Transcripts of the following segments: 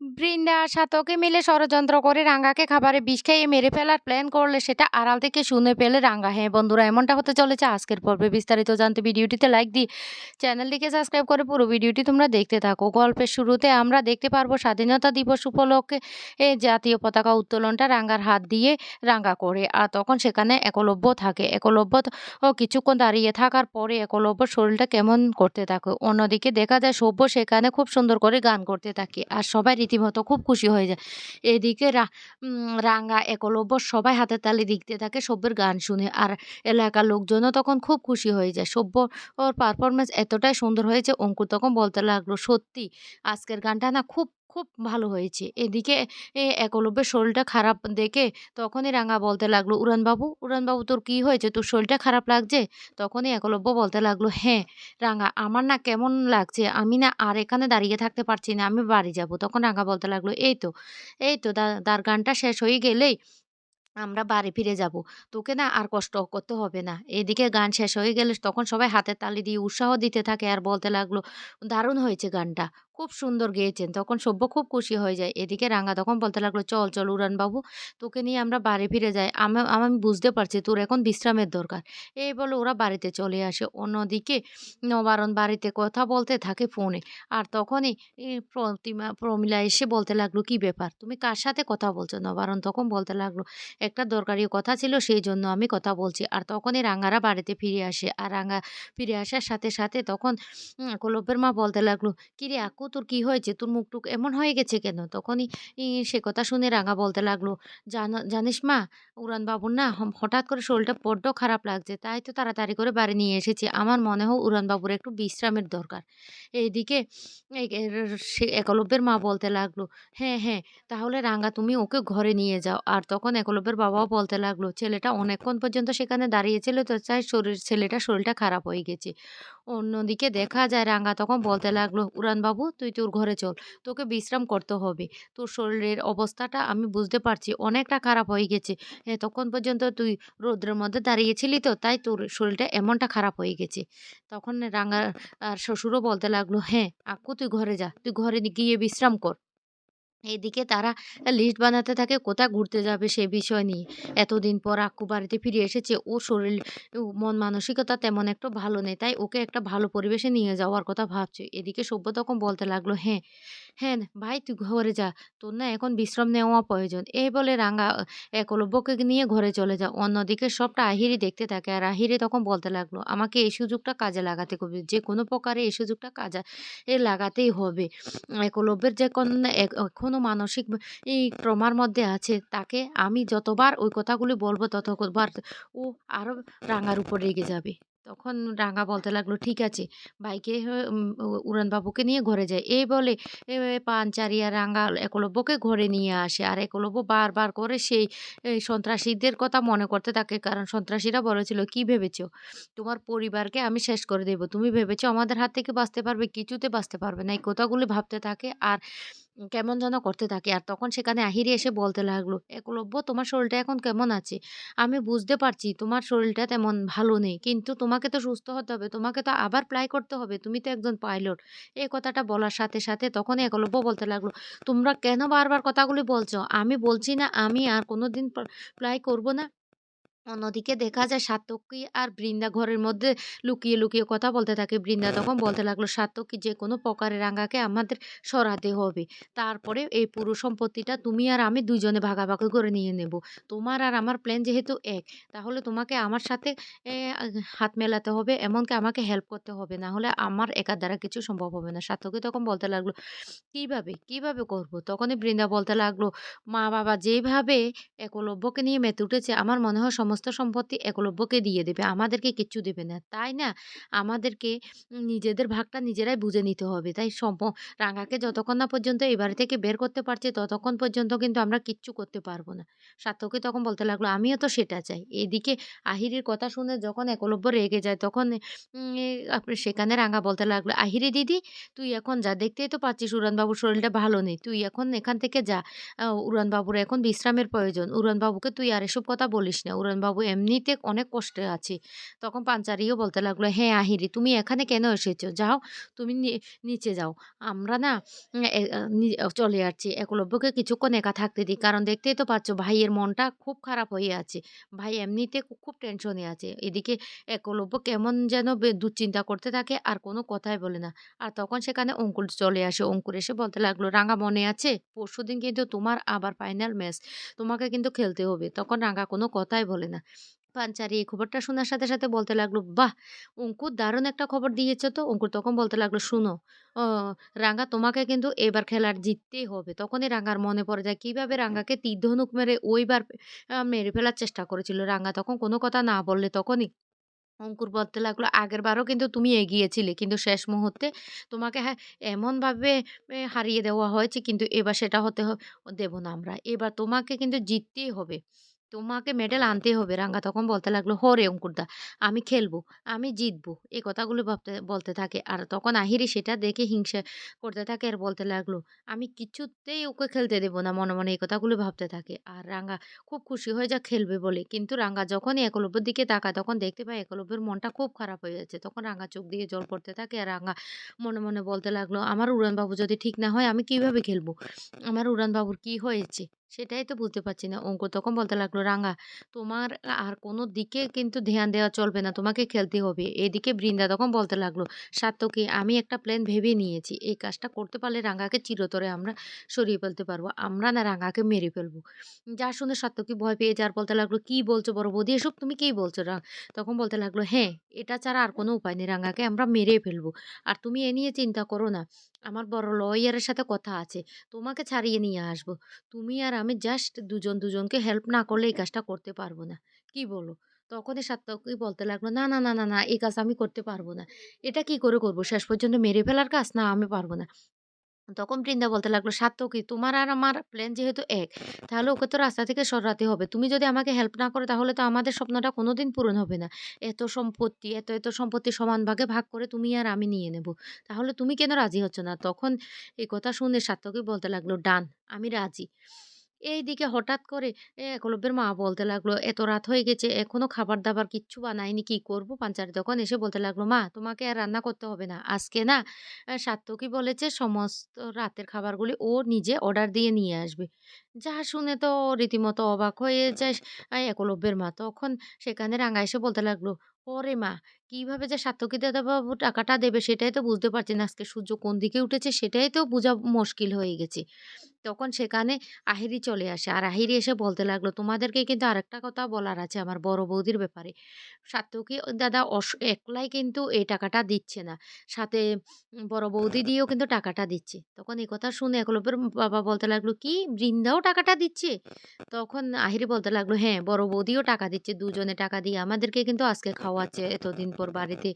বৃন্দা সাতকে মিলে ষড়যন্ত্র করে রাঙ্গাকে খাবারে বিষ খাইয়ে মেরে ফেলার প্ল্যান করলে সেটা আড়াল থেকে শুনে পেলে রাঙ্গা। হ্যাঁ বন্ধুরা, এমনটা হতে চলেছে আজকের পর্বে। বিস্তারিত জানতে ভিডিওটিতে লাইক দিই চ্যানেলটিকে সাবস্ক্রাইব করে পুরো ভিডিওটি তোমরা দেখতে থাকো। গল্পের শুরুতে আমরা দেখতে পারব স্বাধীনতা দিবস উপলক্ষে এ জাতীয় পতাকা উত্তোলনটা রাঙ্গার হাত দিয়ে রাঙ্গা করে। আর তখন সেখানে একলব্য থাকে। একলব্য কিছুক্ষণ দাঁড়িয়ে থাকার পরে একলব্য শরীরটা কেমন করতে থাকে? অন্যদিকে দেখা যায় সভ্য সেখানে খুব সুন্দর করে গান করতে থাকে। আর সবাই রীতিমতো খুব খুশি হয়ে যায়। এদিকে রা- উম, রাঙ্গা একলব্য সবাই হাতে তালি দিতে থাকে সব্যের গান শুনে আর এলাকার লোকজনও তখন খুব খুশি হয়ে যায়। সব্য ওর পারফরমেন্স এতটাই সুন্দর হয়েছে অঙ্কুর তখন বলতে লাগল সত্যি আজকের গানটা না খুব খুব ভালো হয়েছে। এদিকে এ একলব্যের শরীরটা খারাপ দেখে তখনই রাঙা বলতে লাগল, উড়ানবাবু উড়ানবাবু তোর কি হয়েছে? তোর শরীরটা খারাপ লাগছে? তখনই একলব্য বলতে লাগল হ্যাঁ রাঙা, আমার না কেমন লাগছে? আমি না আর এখানে দাঁড়িয়ে থাকতে পারছি না, আমি বাড়ি যাব। তখন রাঙা বলতে লাগল, এই তো এই তো তার গানটা শেষ হয়ে গেলেই আমরা বাড়ি ফিরে যাব। তোকে না আর কষ্ট করতে হবে না। এদিকে গান শেষ হয়ে গেলে তখন সবাই হাতে তালি দিয়ে উৎসাহ দিতে থাকে আর বলতে লাগল, দারুণ হয়েছে গানটা। খুব সুন্দর গেয়েছেন। তখন সভ্য খুব খুশি হয়ে যায়। এদিকে রাঙা তখন বলতে লাগল, চল চল উড়ান বাবু তোকে নিয়ে আমরা বাড়ি ফিরে যাই। আমি আমি বুঝতে পারছি তোর এখন বিশ্রামের দরকার। এই বলে ওরা বাড়িতে চলে আসে। অন্যদিকে নবারণ বাড়িতে কথা বলতে থাকে ফোনে। আর তখনই প্রতিমা, প্রমিলা এসে বলতে লাগল, কি ব্যাপার? তুমি কার সাথে কথা বলছো? নবারণ তখন বলতে লাগল, একটা দরকারি কথা ছিল, সেই জন্য আমি কথা বলছি। আর তখনই রাঙ্গারা বাড়িতে ফিরে আসে। আর রাঙ্গা ফিরে আসার সাথে সাথে তখন কলব্যের মা বলতে লাগল কিরে আকু তোর কি হয়েছে? তোর মুখটুক এমন হয়ে গেছে কেন? তখনই সে কথা শুনে রাঙা বলতে লাগল, জানো, জানিস মা উড়ান বাবুর না হঠাৎ করে শরীরটা বড্ড খারাপ লাগছে, তাই তো তাড়াতাড়ি করে বাড়ি নিয়ে এসেছি। আমার মনে হয় উড়ান বাবুর একটু বিশ্রামের দরকার। এইদিকে সে একলব্যের মা বলতে লাগল হ্যাঁ হ্যাঁ তাহলে রাঙা তুমি ওকে ঘরে নিয়ে যাও। আর তখন একলব্যের বাবাও বলতে লাগল, ছেলেটা অনেকক্ষণ পর্যন্ত সেখানে দাঁড়িয়েছিল তো চাই শরীর ছেলেটা শরীরটা খারাপ হয়ে গেছে। অন্যদিকে দেখা যায় রাঙ্গা তখন বলতে লাগল উড়ানবাবু তুই তোর ঘরে চল, তোকে বিশ্রাম করতে হবে। তোর শরীরের অবস্থাটা আমি বুঝতে পারছি, অনেকটা খারাপ হয়ে গেছে। তখন পর্যন্ত তুই রোদ্রের মধ্যে দাঁড়িয়েছিলি তো, তাই তোর শরীরটা এমনটা খারাপ হয়ে গেছে। তখন রাঙ্গা আর শ্বশুরও বলতে লাগল হ্যাঁ আকু তুই ঘরে যা, তুই ঘরে গিয়ে বিশ্রাম কর। এদিকে তারা লিস্ট বানাতে থাকে, কোথায় ঘুরতে যাবে সে বিষয় নিয়ে। এতদিন পর আক্কু বাড়িতে ফিরে এসেছে, ও শরীর মন মানসিকতা তেমন একটা ভালো নেই, তাই ওকে একটা ভালো পরিবেশে নিয়ে যাওয়ার কথা ভাবছে। এদিকে সভ্য তখন বলতে লাগল হ্যাঁ হ্যাঁ ভাই তুই ঘরে যা। তোর না এখন বিশ্রাম নেওয়া প্রয়োজন। এই বলে আহ, একলব্যকে নিয়ে ঘরে চলে যা অন্যদিকে সবটা আহিরি দেখতে থাকে আর আহিরি তখন বলতে লাগল আমাকে এই সুযোগটা কাজে লাগাতে হবে। যে কোনো প্রকারে এই সুযোগটা কাজে লাগাতেই হবে। একলব্যের যে কোন এক- এখনও মানসিক এই ট্রমার মধ্যে আছে তাকে আমি যতবার ওই কথাগুলি বলব ততবার ও আরও রাঙার উপর রেগে যাবে। তখন রাঙা বলতে লাগল ঠিক আছে উম, উড়ানবাবুকে নিয়ে ঘরে যায় এই বলে পাঞ্চারিয়া রাঙা একলব্যকে ঘরে নিয়ে আসে। আর একলব্য বারবার করে সেই সন্ত্রাসীদের কথা মনে করতে থাকে কারণ সন্ত্রাসীরা বলেছিল কি ভেবেছো? তোমার পরিবারকে আমি শেষ করে দেব। তুমি ভেবেছো আমাদের হাত থেকে বাঁচতে পারবে? কিছুতে বাঁচতে পারবে না। এই কথাগুলি ভাবতে থাকে। আর কেমন যেন করতে থাকে। আর তখন সেখানে আহিরি এসে বলতে লাগল একলব্য তোমার শরীরটা এখন কেমন আছে? আমি বুঝতে পারছি, তোমার শরীরটা তেমন ভালো নেই, কিন্তু তোমাকে তো সুস্থ হতে হবে, তোমাকে তো আবার প্লাই করতে হবে, তুমি তো একজন পাইলট। এই কথাটা বলার সাথে সাথে তখন একলব্য বলতে লাগল, তোমরা কেন বারবার কথাগুলি বলছো? আমি বলছি না, আমি আর কোনোদিন প্লাই করব না। অন্যদিকে দেখা যায় সাত্তকী আর বৃন্দা ঘরের মধ্যে লুকিয়ে লুকিয়ে কথা বলতে থাকে। বৃন্দা তখন বলতে লাগল সাত্তকী যে কোনো প্রকারে রাঙ্গাকে আমাদের সরাতে হবে। তারপরে এই পুরো সম্পত্তিটা তুমি আর আমি দুজনে ভাগাভাগি করে নিয়ে নেব। তোমার আর আমার প্ল্যান যেহেতু এক, তাহলে তোমাকে আমার সাথে হাত মেলাতে হবে, এমনকি আমাকে হেল্প করতে হবে। না হলে আমার একার দ্বারা কিছু সম্ভব হবে না। সাত্তকী তখন বলতে লাগল, কীভাবে কীভাবে করব? তখনই বৃন্দা বলতে লাগল মা বাবা যেভাবে একলব্যকে নিয়ে মেতে উঠেছে, আমার মনে হয় সমস্ত সম্পত্তি একলব্যকে দিয়ে দেবে, আমাদেরকে কিচ্ছু দেবে না। তাই না? আমাদেরকে নিজেদের ভাগটা নিজেরাই বুঝে নিতে হবে। তাই সম্প রাঙাকে যতক্ষণ না পর্যন্ত এই বাড়ি থেকে বের করতে পারছে, ততক্ষণ পর্যন্ত কিন্তু আমরা কিচ্ছু করতে পারব না। সার্থকী তখন বলতে লাগল, আমিও তো সেটা চাই। এদিকে আহিরির কথা শুনে যখন একলব্য রেগে যায়, তখন আপনি সেখানে রাঙা বলতে লাগল, আহিরি দিদি, তুই এখন যা, দেখতেই তো পাচ্ছিস উড়ানবাবুর শরীরটা ভালো নেই। তুই এখন এখান থেকে যা। উড়ানবাবুর এখন বিশ্রামের প্রয়োজন। উড়ানবাবুকে তুই আর এসব কথা বলিস না। উড়ান উড়ানবাবু এমনিতে অনেক কষ্টে আছে। তখন পাঞ্চারিও বলতে লাগল, "হ্যাঁ, আহিরি তুমি এখানে কেন এসেছ? যাও তুমি নিচে যাও। আমরা না চলে যাচ্ছি। একলব্যকে কিছুক্ষণ একা থাকতে দিই। কারণ দেখতেই তো পাচ্ছ ভাইয়ের মনটা খুব খারাপ হয়ে আছে। ভাই এমনিতে খুব টেনশনে আছে। এদিকে একলব্য কেমন যেন দুশ্চিন্তা করতে থাকে আর কোনো কথাই বলে না। আর তখন সেখানে অঙ্কুর চলে আসে। অঙ্কুর এসে বলতে লাগল, "রাঙা মনে আছে? পরশুদিন কিন্তু তোমার আবার ফাইনাল ম্যাচ। তোমাকে কিন্তু খেলতে হবে।" তখন রাঙা কোনো কথাই বলে না। পাঞ্চারি এই খবরটা শোনার সাথে, সাথে বলতে লাগল, "বাহ! অঙ্কুর দারুণ একটা খবর দিয়েছে তো।" অঙ্কুর তখন বলতে লাগল, "শুনো, অ রাঙা তোমাকে কিন্তু এবার খেলার জিততেই হবে।" তখনই রাঙার মনে পড়ে যায় কীভাবে রাঙাকে তীর ধনুক মেরে ওইবার মেরে ফেলার চেষ্টা করেছিল। রাঙ্গা তখন কোনো কথা না বললে তখনই অঙ্কুর বলতে লাগল, "আগেরবারও কিন্তু তুমি এগিয়েছিলে। কিন্তু শেষ মুহূর্তে তোমাকে হ্যাঁ, এমনভাবে হারিয়ে দেওয়া হয়েছে কিন্তু এবার সেটা হতে দেব না আমরা। এবার তোমাকে কিন্তু জিততেই হবে। তোমাকে মেডেল আনতেই হবে।" রাঙ্গা তখন বলতে লাগল, "হরে অঙ্কুরদা, আমি খেলব, আমি জিতবো।" এই কথাগুলো ভাবতে বলতে থাকে। আর তখন আহিরি সেটা দেখে হিংসা করতে থাকে আর বলতে লাগল, "আমি কিছুতেই ওকে খেলতে দেবো না।" মনে, মনে এই কথাগুলো ভাবতে থাকে। আর রাঙ্গা খুব খুশি হয়ে যা খেলবে বলে। কিন্তু রাঙ্গা যখনই একলব্যের দিকে তাকায় তখন দেখতে পায় একলব্যের মনটা খুব খারাপ হয়ে যাচ্ছে। তখন রাঙ্গা চোখ দিয়ে জল পড়তে থাকে আর রাঙ্গা মনে, মনে বলতে লাগল, "আমার উড়ানবাবু যদি ঠিক না হয় আমি কীভাবে খেলব? আমার উড়ানবাবুর কি হয়েছে? সেটাই তো বুঝতে পারছি না।" অঙ্ক তখন বলতে লাগল, রাঙা তোমার আর কোনো দিকে কিন্তু ধ্যান দেওয়া চলবে না। তোমাকে খেলতে হবে।" এদিকে বৃন্দা তখন বলতে লাগল, "সাত্তকী আমি একটা প্ল্যান ভেবে নিয়েছি। এই কাজটা করতে পারলে রাঙ্গাকে চিরতরে আমরা সরিয়ে ফেলতে পারব। আমরা না রাঙ্গাকে মেরে ফেলব।" যা শুনে সাত্তকী ভয় পেয়ে যায় আর বলতে লাগল, "কি বলছো বড় বৌদি? এসব তুমি কি বলছো?" রা তখন বলতে লাগল, "হ্যাঁ, এটা ছাড়া আর কোনো উপায় নেই। রাঙ্গাকে আমরা মেরে ফেলব। আর তুমি এ নিয়ে চিন্তা করো না। আমার বড় লয়ারের সাথে কথা আছে। তোমাকে ছাড়িয়ে নিয়ে আসব তুমি আর আমি জাস্ট দুজন দুজনকে হেল্প না করলে এই কাজটা করতে পারব না। কি বলো?" তখনই সাত্তকী বলতে লাগল, "না, না, না, না, না, এই কাজ আমি করতে পারব না। এটা কি করে করব শেষ পর্যন্ত মেরে ফেলার কাজ? না, আমি পারব না।" তখন বৃন্দা বলতে লাগল, সার্থকী তোমার আর আমার প্ল্যান যেহেতু এক, তাহলে ওকে তো রাস্তা থেকে সরাতে হবে। তুমি যদি আমাকে হেল্প না করো তাহলে তো আমাদের স্বপ্নটা কোনোদিন পূরণ হবে না। এত সম্পত্তি, এত, এত সম্পত্তি সমান ভাগে ভাগ করে তুমি আর আমি নিয়ে নেব। তাহলে তুমি কেন রাজি হচ্ছ না?" তখন এই কথা শুনে সার্থকী বলতে লাগল, "ডান, আমি রাজি।" এইদিকে হঠাৎ করে একলব্যের মা বলতে লাগল, "এত রাত হয়ে গেছে, এখনও খাবার-দাবার কিচ্ছু বানায়নি কি করব?" পাঞ্চারি তখন এসে বলতে লাগল, "মা, তোমাকে আর রান্না করতে হবে না। আজকে না আ সাত্তকী বলেছে সমস্ত রাতের খাবারগুলি ও নিজে অর্ডার দিয়ে নিয়ে আসবে।" যা শুনে তো রীতিমতো অবাক হয়ে যায় একলব্যের মা। তখন সেখানে রাঙা এসে বলতে লাগল, "ওরে মা! কীভাবে যে সাত্তকী দাদাবাবু টাকাটা দেবে সেটাই তো বুঝতে পারছি না। আজকে সূর্য কোন দিকে উঠেছে সেটাই তো বোঝা মুশকিল হয়ে গেছে।" তখন সেখানে আহিরি চলে আসে। আর আহিরি এসে বলতে লাগল, "তোমাদেরকে কিন্তু আরেকটা কথা বলার আছে আমার বড় বৌদির ব্যাপারে। সাত্তকী দাদা অস একলাই কিন্তু এই টাকাটা দিচ্ছে না। সাথে বড় বৌদি দিয়েও কিন্তু টাকাটা দিচ্ছে।" তখন এই কথা শুনে একলব্যের বাবা বলতে লাগল, "কি? বৃন্দাও টাকাটা দিচ্ছে?" তখন আহিরি বলতে লাগল, "হ্যাঁ, বড় বৌদিও টাকা দিচ্ছে। দুজনে টাকা দিয়ে আমাদেরকে কিন্তু আজকে খাওয়াচ্ছে এতদিন পর বাড়িতে।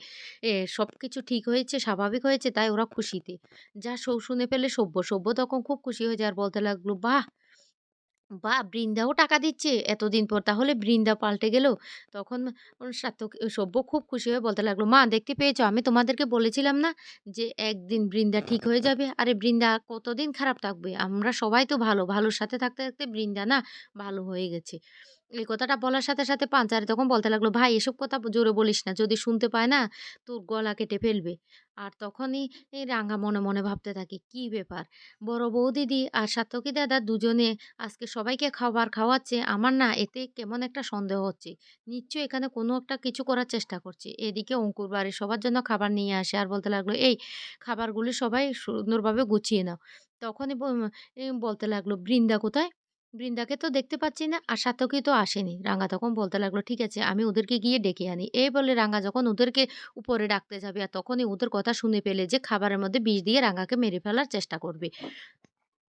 এ সবকিছু ঠিক হয়েছে, স্বাভাবিক হয়েছে তাই ওরা খুশিতে।" যা সৌ শুনে ফেলে সভ্য সভ্য তখন খুব খুশি হয়ে যায় আর বলতে লাগল, "বাহ! বাহ! বৃন্দাও টাকা দিচ্ছে এতদিন পর। তাহলে বৃন্দা পাল্টে গেল?" তখন সাত্তকী সব্য খুব খুশি হয়ে বলতে লাগল, "মা দেখতে পেয়েছ? আমি তোমাদেরকে বলেছিলাম না যে একদিন বৃন্দা ঠিক হয়ে যাবে। আরে বৃন্দা কতদিন খারাপ থাকবে? আমরা সবাই তো ভালো। ভালোর সাথে থাকতে, থাকতে বৃন্দা না ভালো হয়ে গেছে।" এই কথাটা বলার সাথে, সাথে পাঞ্চারি তখন বলতে লাগল, "ভাই এসব কথা জোরে বলিস না। যদি শুনতে পায় না তোর গলা কেটে ফেলবে।" আর তখনই এই রাঙা মনে, মনে ভাবতে থাকে, "কি ব্যাপার? বড় বউ দিদি আর সাত্তকী দাদা দুজনে আজকে সবাইকে খাবার খাওয়াচ্ছে। আমার না এতে কেমন একটা সন্দেহ হচ্ছে। নিশ্চয়ই এখানে কোনো একটা কিছু করার চেষ্টা করছে।" এদিকে অঙ্কুর বাড়ির সবার জন্য খাবার নিয়ে আসে আর বলতে লাগল, "এই খাবারগুলি সবাই সুন্দরভাবে গুছিয়ে নাও।" তখনই বলতে লাগল, "বৃন্দা কোথায়? বৃন্দাকে তো দেখতে পাচ্ছি না আর সাত্তকী তো আসেনি।" রাঙ্গা তখন বলতে লাগল, "ঠিক আছে আমি ওদেরকে গিয়ে ডেকে আনি।" এই বলে রাঙ্গা যখন ওদেরকে উপরে ডাকতে যাবে আর তখনই ওদের কথা শুনে পেলে যে খাবারের মধ্যে বিষ দিয়ে রাঙ্গাকে মেরে ফেলার চেষ্টা করবে।